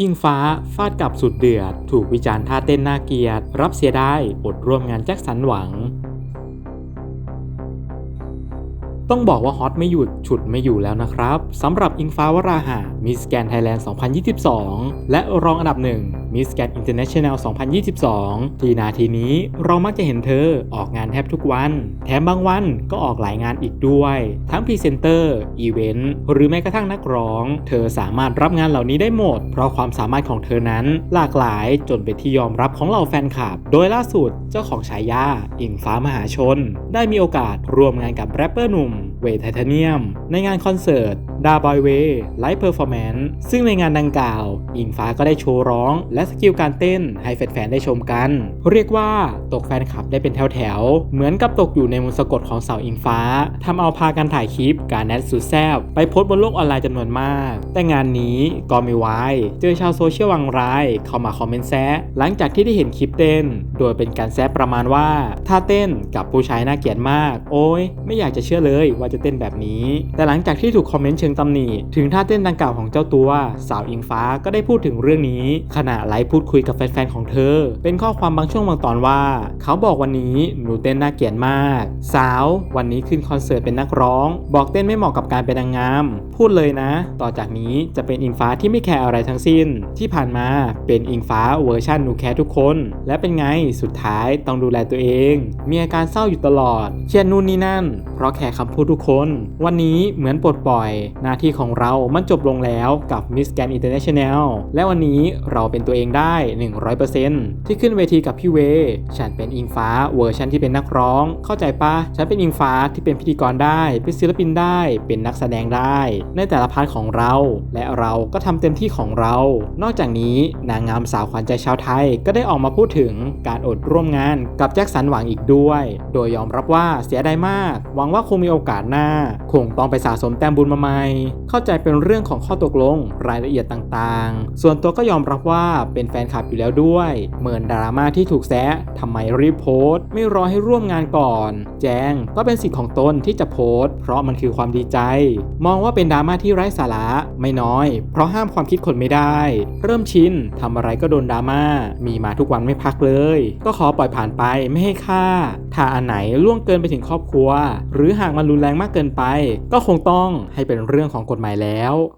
อิงฟ้าฟาดกลับสุดเดือด ถูกวิจารณ์ท่าเต้นน่าเกียด รับเสียได้อดร่วมงานแจ็คสันหวัง ต้องบอกว่าฮอตไม่หยุดฉุดไม่อยู่แล้วนะครับสำหรับอิงฟ้าวราหะมิสแกนไทยแลนด์ 2022 และรองอันดับหนึ่ง มิสแกนอินเตอร์เนชั่นแนล2022 ที่นาทีนี้เรามักจะเห็นเธอออกงานแทบทุกวัน แถมบางวันก็ออกหลายงานอีกด้วย ทั้งพรีเซนเตอร์ อีเวนต์ หรือแม้กระทั่งนักร้อง เธอสามารถรับงานเหล่านี้ได้หมด เพราะความสามารถของเธอนั้นหลากหลายจนเป็นที่ยอมรับของเหล่าแฟนคลับ โดยล่าสุดเจ้าของฉายาอิงฟ้ามหาชน ได้มีโอกาสร่วมงานกับแรปเปอร์หนุ่มเวทไทเทเนียม ในงานคอนเสิร์ตดาบอยเวไลฟ์เพอร์ฟอร์แมนซ์ซึ่งในงานดังกล่าว อิงฟ้าก็ได้โชว์ร้อง และสกิลการเต้นให้แฟนๆได้ชมกัน เรียกว่าตกแฟนคลับได้เป็นแถวๆ เหมือนกับตกอยู่ในมนต์สะกดของสาวอิงฟ้าทำเอาพากันถ่ายคลิปการแนทสุดแซบไปโพสต์บนโลกออนไลน์จำนวนมาก แต่งานนี้ก็ไม่ไวายเจอชาวโซเชียลวังรายเข้ามาคอมเมนต์แซะหลังจากที่ได้เห็นคลิปเต้น โดยเป็นการแซะประมาณว่าถ้าเต้นกับผู้ชายน่าเกลียดมาก โอ้ยไม่อยากจะเชื่อเลยว่าจะเต้นแบบนี้ แต่หลังจากที่ถูกคอมเมนต์เชิงตำหนิถึงท่าเต้นดังกล่าวของเจ้าตัวสาวอิงฟ้าก็ได้พูดถึงเรื่องนี้ ขณะไลฟ์พูดคุยกับแฟนๆของเธอ เป็นข้อความบางช่วงบางตอนว่า เขาบอกวันนี้หนูเต้นน่าเกลียดมาก สาว วันนี้ขึ้นคอนเสิร์ตเป็นนักร้อง บอกเต้นไม่เหมาะกับการเป็นนางงาม พูดเลยนะ ต่อจากนี้จะเป็นอิงฟ้าที่ไม่แคร์อะไรทั้งสิ้น ที่ผ่านมาเป็นอิงฟ้าเวอร์ชันหนูแคร์ทุกคน และเป็นไงสุดท้ายต้องดูแลตัวเอง มีอาการเศร้าอยู่ตลอดเครียดนู่นนี่นั่น เพราะแคร์คำพูดทุกคน วันนี้เหมือนปลดปล่อย หน้าที่ของเรามันจบลงแล้วกับ Miss Grand International และวันนี้เราเป็นตัวเองได้ 100%ที่ขึ้นเวทีกับพี่เว ฉันเป็นอิงฟ้าเวอร์ชันที่เป็นนักร้อง เข้าใจปะฉันเป็นอิงฟ้าที่เป็นพิธีกรได้ เป็นศิลปินได้ เป็นนักแสดงได้ ในแต่ละพาร์ทของเรา และเราก็ทำเต็มที่ของเรา นอกจากนี้นางงามสาวขวัญใจชาวไทยก็ได้ออกมาพูดถึงการอดร่วมงานกับแจ็คสันหวังอีกด้วย โดยยอมรับว่าเสียดายมาก หวังว่าคงมีโอกาสหน้า คงต้องไปสะสมแต้มบุญมาใหม่ เข้าใจเป็นเรื่องของข้อตกลงรายละเอียดต่างๆ ส่วนตัวก็ยอมรับว่าเป็นแฟนคลับอยู่แล้วด้วย เหมือนดราม่าที่ถูกแซะทำไมรีบโพสต์ ไม่รอให้ร่วมงานก่อน แจ้งก็เป็นสิทธิ์ของตนที่จะโพสต์ เพราะมันคือความดีใจ มองว่าเป็นดราม่าที่ไร้สาระไม่น้อย เพราะห้ามความคิดคนไม่ได้ เริ่มชินทำอะไรก็โดนดราม่ามีมาทุกวันไม่พักเลย ก็ขอปล่อยอยผ่านไปไม่ให้ค่า ถ้าอันไหนล่วงเกินไปถึงครอบครัว หรือหากมันรุนแรงมากเกินไป ก็คงต้องให้เป็นเรื่องของกฎหมายแล้ว